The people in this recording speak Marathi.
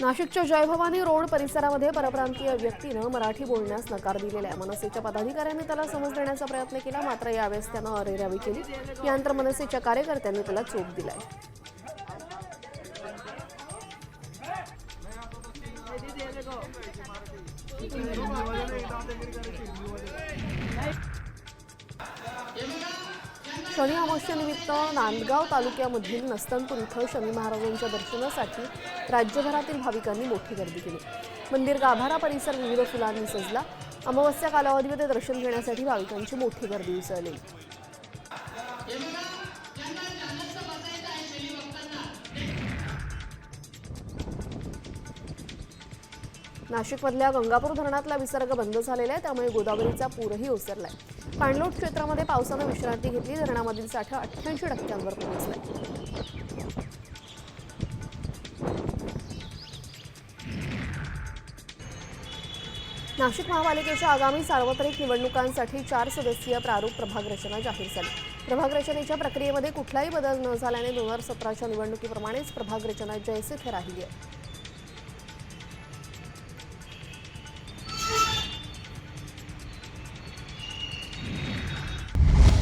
नाशिकच्या जयभवानी रोड परिसरामध्ये परप्रांतीय व्यक्तीनं मराठी बोलण्यास नकार दिलेला आहे. मनसेच्या पदाधिकाऱ्यांनी त्याला समज देण्याचा प्रयत्न केला मात्र यावेळेस त्यानं अरेरावी केली. यानंतर मनसेच्या कार्यकर्त्यांनी त्याला चोप दिलाय. शनी अमावस्येनिमित्त नांदगाव तालुक्यामधील नस्तनपूर इथं शनी महाराजांच्या दर्शनासाठी राज्यभरातील भाविकांनी मोठी गर्दी केली. मंदिर गाभारा परिसर विविध फुलांनी सजला. अमावस्या कालावधीमध्ये दर्शन घेण्यासाठी भाविकांची मोठी गर्दी उसळली. नाशिकमधल्या गंगापूर धरणातला विसर्ग बंद झालेला आहे त्यामुळे गोदावरीचा पूरही ओसरलाय. पाणलोट क्षेत्रामध्ये पावसानं विश्रांती घेतली धरणामधील साठा अठ्ठ्याऐंशी टक्क्यांवर पोहोचलाय. नाशिक महापालिकेच्या आगामी सार्वत्रिक निवडणुकांसाठी चार सदस्यीय प्रारूप प्रभाग रचना जाहीर झाली. प्रभाग रचनेच्या प्रक्रियेमध्ये कुठलाही बदल न झाल्याने दोन हजार सतराच्या निवडणुकीप्रमाणेच प्रभाग रचना जैसे थे राहिली आहे.